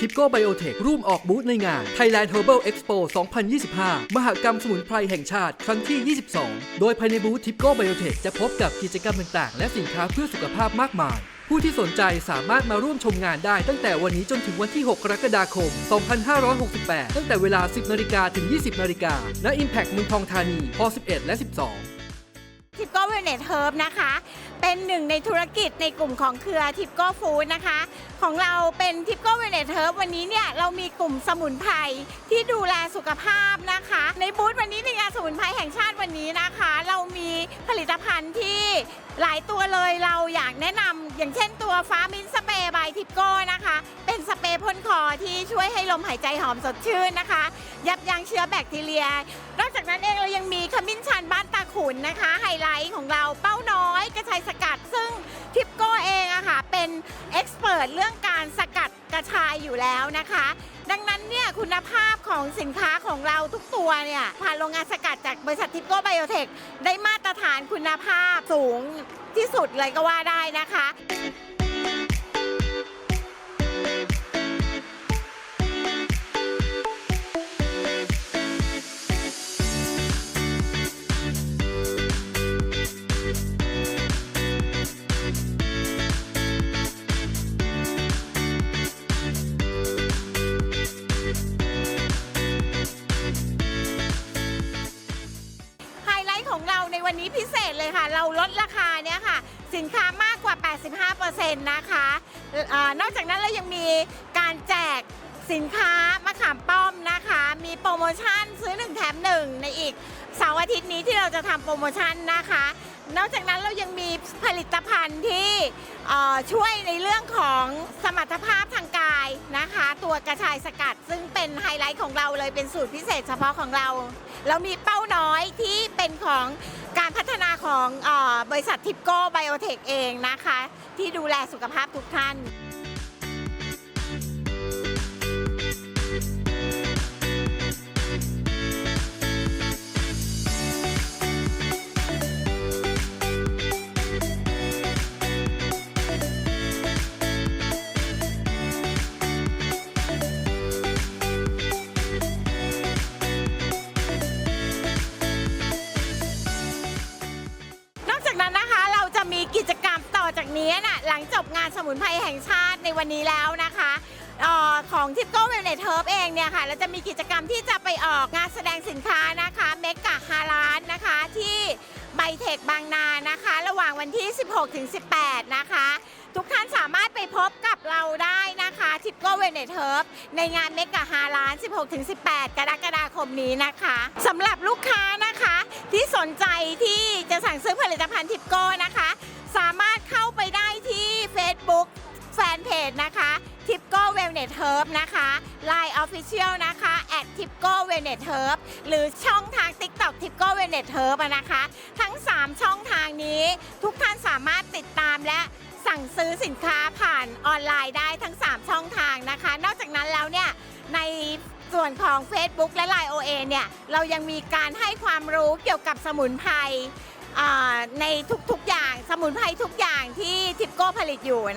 ทิปโก้ไบโอเทคร่วมออกบูธในงาน Thailand Herbal Expo 2025 มหกรรมสมุนไพรแห่งชาติ ครั้งที่ 22 โดยภายในบูธทิปโก้ไบโอเทคจะพบกับกิจกรรมต่างๆ และสินค้าเพื่อสุขภาพมากมาย ผู้ที่สนใจสามารถมาร่วมชมงานได้ตั้งแต่วันนี้จนถึงวันที่ 6 กรกฎาคม 2568 ตั้งแต่เวลา 10 นาฬิกาถึง 20 นาฬิกาณ Impact เมืองทองธานีพ11 และ 12ทิปโก้เวเนตเฮิร์บนะคะ เป็นหนึ่งในธุรกิจในกลุ่มของเครือทิปโก้ฟู้ดนะคะ ของเราเป็นทิปโก้เวเนตเทอร์วันนี้เนี่ยเรามีกลุ่มสมุนไพรที่ดูแลสุขภาพนะคะ ในบูธวันนี้ มุนไพรแห่งชาติวันนี้นะคะ เรามีผลิตภัณฑ์ที่หลายตัวเลยเราอยากแนะนำอย่างเช่นตัวฟ้ามินสเปรย์บายทิปโก้นะคะ เป็นสเปรย์พ่นคอที่ช่วยให้ลมหายใจหอมสดชื่นนะคะ ยับยั้งเชื้อแบคทีเรีย นอกจากนั้นเองเรายังมีขมิ้นชันบ้านตาขุนนะคะ ไฮไลท์ของเราเป้าน้อยกระชายสกัด ซึ่งทิปโก้เองอะค่ะเป็นเอ็กซ์เพรสเรื่องการสกัดกระชายอยู่แล้วนะคะ ดังนั้นเนี่ยคุณภาพของสินค้าของเราทุกตัวเนี่ยผ่านโรงงานสกัดจากบริษัททิปโก้ไบโอเทคได้มาตรฐานคุณภาพสูงที่สุดเลยก็ว่าได้นะคะ นี้พิเศษเลยค่ะ เราลดราคาเนี่ยค่ะ สินค้ามากกว่า 85%นะคะเอ่อนอกจากนั้นเรายังมีการแจกสินค้ามะขามป้อมนะคะ มีโปรโมชั่นซื้อ 1 แถม 1 ในอีกเสาร์อาทิตย์นี้ที่เราจะทำโปรโมชั่นนะคะ นอกจากนั้นเรายังมีผลิตภัณฑ์ที่ช่วยในเรื่องของส กระชายสกัด ซึ่งเป็นไฮไลท์ของเราเลยเป็นสูตรพิเศษเฉพาะของเรา เรามีเป้าน้อยที่เป็นของการพัฒนาของอบริษัททิปโก้ไบโอเทคเองนะคะ ที่ดูแลสุขภาพทุกท่าน นี้น่ะหลังจบงานสมุนไพรแห่งชาติในวันนี้แล้วนะคะออของทิปโก้เวลเนตเฮิร์บเองเนี่ยค่ะเราจะมีกิจกรรมที่จะไปออกงานแสดงสินค้านะคะเมกะฮาลานนะคะที่ไบเทคบางนานะคะ ระหว่างวันที่ 16 ถึง 18 นะคะ ทุกท่านสามารถไปพบกับเราได้นะคะทิปโก้เวเนตเฮิร์บในงานเมกะฮาลาน 16-18 กรกฎาคมนี้นะคะสำหรับลูกค้านะคะที่สนใจที่จะสั่งซื้อผลิตภัณฑ์ทิปโก้นะคะ นเพจนะคะทิปโก้เวลเนตเฮิร์บนะคะ Line Official นะคะแอดทิปโก้เวลเนตเฮิร์บหรือช่องทาง TikTok ทิปโก้เวลเนตเฮิร์บนะคะ ทั้ง 3 ช่องทางนี้ ทุกท่านสามารถติดตามและสั่งซื้อสินค้าผ่านออนไลน์ได้ทั้ง 3 ช่องทางนะคะ นอกจากนั้นแล้วเนี่ย ในส่วนของ Facebook และ Line OA เนี่ย เรายังมีการให้ความรู้เกี่ยวกับสมุนไพรในทุกๆอย่างสมุนไพรทุกอย่างที่ทิปโก้ผลิตอยู่